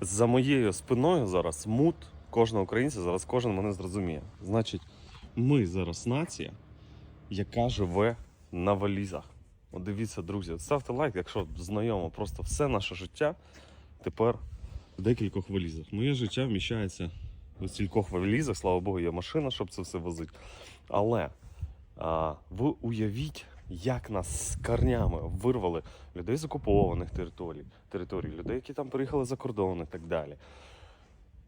за моєю спиною зараз мут кожного українця, зараз кожен мене зрозуміє. Значить, ми зараз нація, яка живе на валізах. От дивіться, друзі, ставте лайк, якщо знайомо, просто все наше життя тепер в декількох валізах. Моє життя вміщається в стількох валізах, слава Богу, є машина, щоб це все возити. Але а, ви уявіть, як нас з корнями вирвали людей з окупованих територій, територій, людей, які там приїхали за кордон і так далі.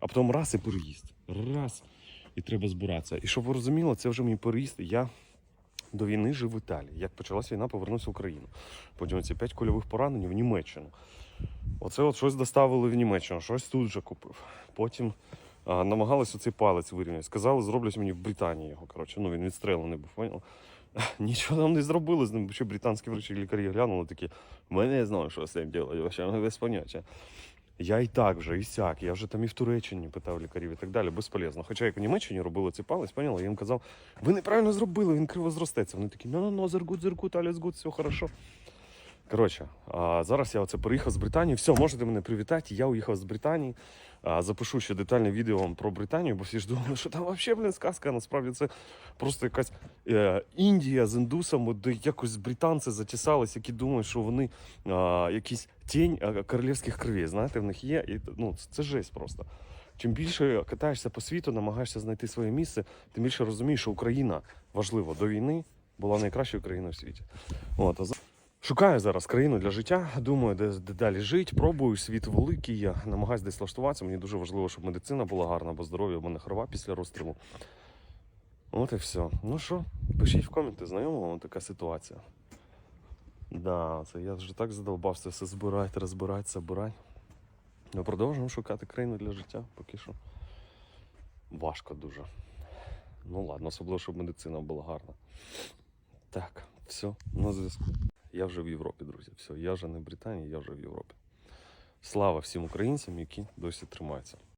А потім раз і переїзд. Раз. І треба збиратися. І щоб ви розуміли, це вже мій переїзд. Я до війни жив в Італії. Як почалася війна, повернувся в Україну. Потім ці п'ять кульових поранень в Німеччину. Оце от щось доставили в Німеччину, щось тут вже купив. Потім а, намагалися цей палець вирівняти. Сказали, зроблять мені в Британії його. Коротше, ну він відстрелений був, поняв? Нічого там не зробили з ним, що британські врачі лікарі глянули такі. Ми не знаємо, що з цим робити, вообще без поняття. Я і так вже, і сяк, я вже там і в Туреччині питав лікарів і так далі, безполезно. Хоча як в Німеччині робили ці палець, поняла, я їм казав, ви неправильно зробили, він криво зростеться. Вони такі, ну ну ну зергут, зергут, аліс все хорошо. Коротше, зараз я оце переїхав з Британії. Все, можете мене привітати. Я уїхав з Британії. Запишу ще детальне відео вам про Британію, бо всі ж думали, що там взагалі, блін, сказка. Насправді це просто якась е, Індія з індусами, де якось британці затісались, які думають, що вони якісь тінь королівських кровей. Знаєте, в них є. І, ну, це, жесть просто. Чим більше катаєшся по світу, намагаєшся знайти своє місце, тим більше розумієш, що Україна важливо до війни була найкращою країною в світі. От, а Шукаю зараз країну для життя. Думаю, де, де далі жити. Пробую світ великий. Я намагаюся десь влаштуватися. Мені дуже важливо, щоб медицина була гарна, бо здоров'я в мене хрова після розстрілу. От і все. Ну що, пишіть в коменти, знайома вам така ситуація. Да, це я вже так задовбався все збирати, розбирати, забирати. Ми продовжуємо шукати країну для життя, поки що. Важко дуже. Ну ладно, особливо, щоб медицина була гарна. Так, все, на зв'язку. Я вже в Європі, друзі. Все, я вже не в Британії, я вже в Європі. Слава всім українцям, які досі тримаються.